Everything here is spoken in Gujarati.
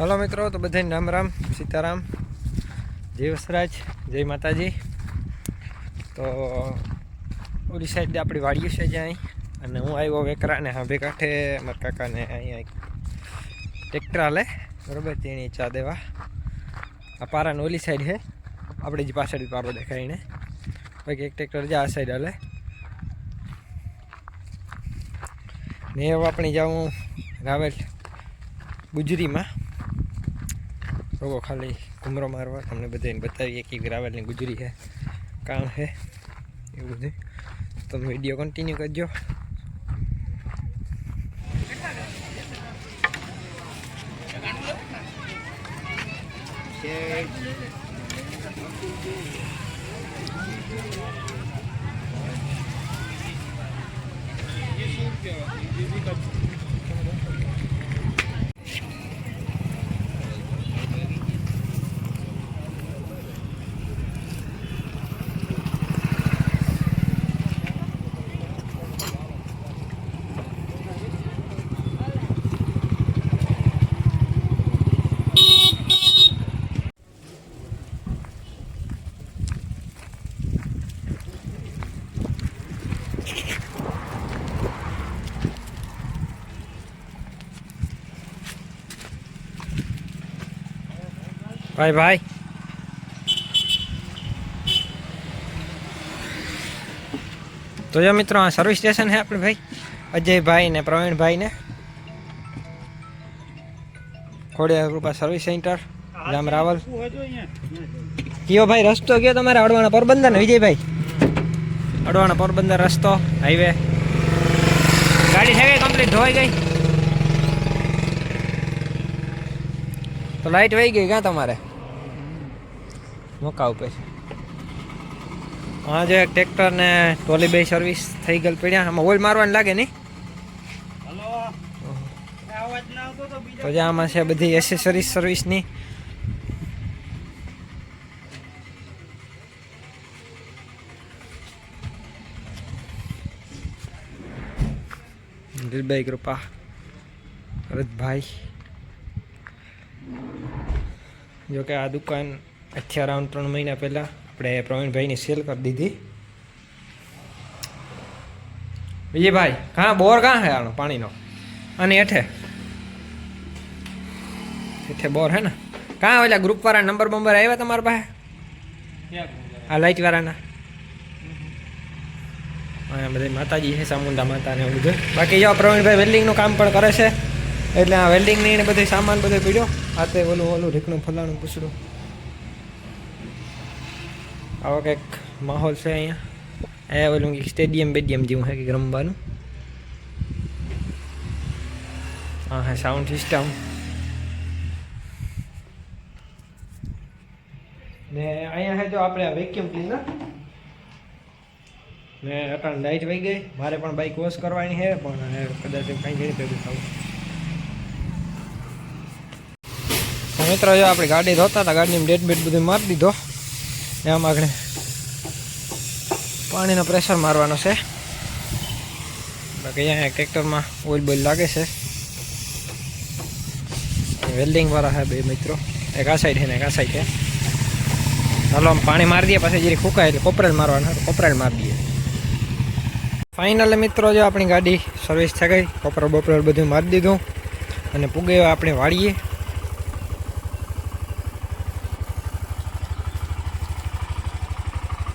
હલો મિત્રો, તો બધાને રામ રામ, સીતારામ, જય વસરાજ, જય માતાજી. તો ઓલી સાઈડ આપણી વાડીઓ છે જ્યાં અને હું આવ્યો વેકરા ને હાંભે કાંઠે, મારા કાકાને અહીંયા ટ્રેક્ટર હાલે બરોબર, તેની ચા દેવા. આ પારાને ઓલી સાઈડ છે. આપણે જે પાછળ પારો દેખાઈને પછી એક ટ્રેક્ટર જા આ સાઈડ હાલે ને હવે આપણે જાઉં રાવેલ ગુજરીમાં. રોગો ખાલી ઘુમરો મારવા. તમને બધાને બતાવીએ કે રાવેલની ગુજરી છે કામ છે એવું બધું. તમે વીડિયો કન્ટિન્યુ કરજો. ભાઈ ભાઈ. તો જો મિત્રો, આ સર્વિસ સ્ટેશન છે આપણે ભાઈ. અજયભાઈ ને પ્રવીણભાઈ ને. Khodiya Krupa service center Ram Raval. કયો ભાઈ, રસ્તો કયો તમારે? અડવાણા પોરબંદર ને, વિજયભાઈ? અડવાણા પોરબંદર રસ્તો હાઈવે ગાડી થઈ ગઈ કમ્પ્લીટ ધોવાઈ ગઈ. તો લાઈટ વહી ગઈ ક્યાં તમારે? મોકા પછી. હા જે ટ્રેક્ટર ને ટોલી બે સર્વિસ થઈ ગયેલ પડ્યા. આમાં ઓઇલ મારવાની લાગે નહીં? તો જે આમાં છે બધી એસેસરીઝ સર્વિસની દિલભાઈ કૃપા ભરતભાઈ. જોકે આ દુકાન અત્યારે અરાઉન્ડ ત્રણ મહિના પહેલાં આપણે પ્રવીણભાઈની સેલ કરી દીધી. વિજયભાઈ, કાં બોર કાં હે આનો પાણીનો? અને હેઠે. હેઠે બોર હે ને? કાં ઓલા ગ્રુપવાળા નંબર બંબર આવ્યા તમારા પાસે? આ લાઇટવાળાના અહીંયા બધા માતાજી છે સામુંડા માતા ને બધું. બાકી જો પ્રવીણભાઈ વેલ્ડિંગનું કામ પણ કરે છે. એટલે આ વેલ્ડિંગની ને બધું સામાન બધો પીડ્યો. હાથે ઓલું ઓલું રીકણું ફલાણું પૂછડું. આવો કંઈક માહોલ છે અહીંયા એ ઓલું સ્ટેડિયમ બેડિયમ જેવું છે કંઈક રમવાનું હા હા સાઉન્ડ સિસ્ટમ ને અહીંયા છે જો આપણે વેક્યુમ ક્લીનર ને અટાણ લાઈટ વહી ગઈ. મારે પણ બાઈક વોશ કરવાની છે, પણ કદાચ કાંઈ ગઈ ભેગું થવું. મિત્રો, જો આપણી ગાડી ધોતા હતા ગાડીની ડેટ બેટ બધું મારી દીધો. આમ આગળ. પાણીનો પ્રેશર મારવાનો છે. બાકી અહીંયા ટ્રેક્ટરમાં ઓઇલ બોઇલ લાગે છે. વેલ્ડિંગ વાળા છે બે મિત્રો. એક આ સાઈડ છે ને એક આ સાઈડ છે. ચાલો આમ પાણી મારી દઈએ, પછી જરી ફૂકાય એટલે કોપરેલ મારવાનું કોપરેલ મારી દઈએ. ફાઇનલ મિત્રો, જો આપણી ગાડી સર્વિસ થઈ ગઈ કોપરેલ બોપરેલ બધું મારી દીધું. અને પૂગે આપણે વાળીએ.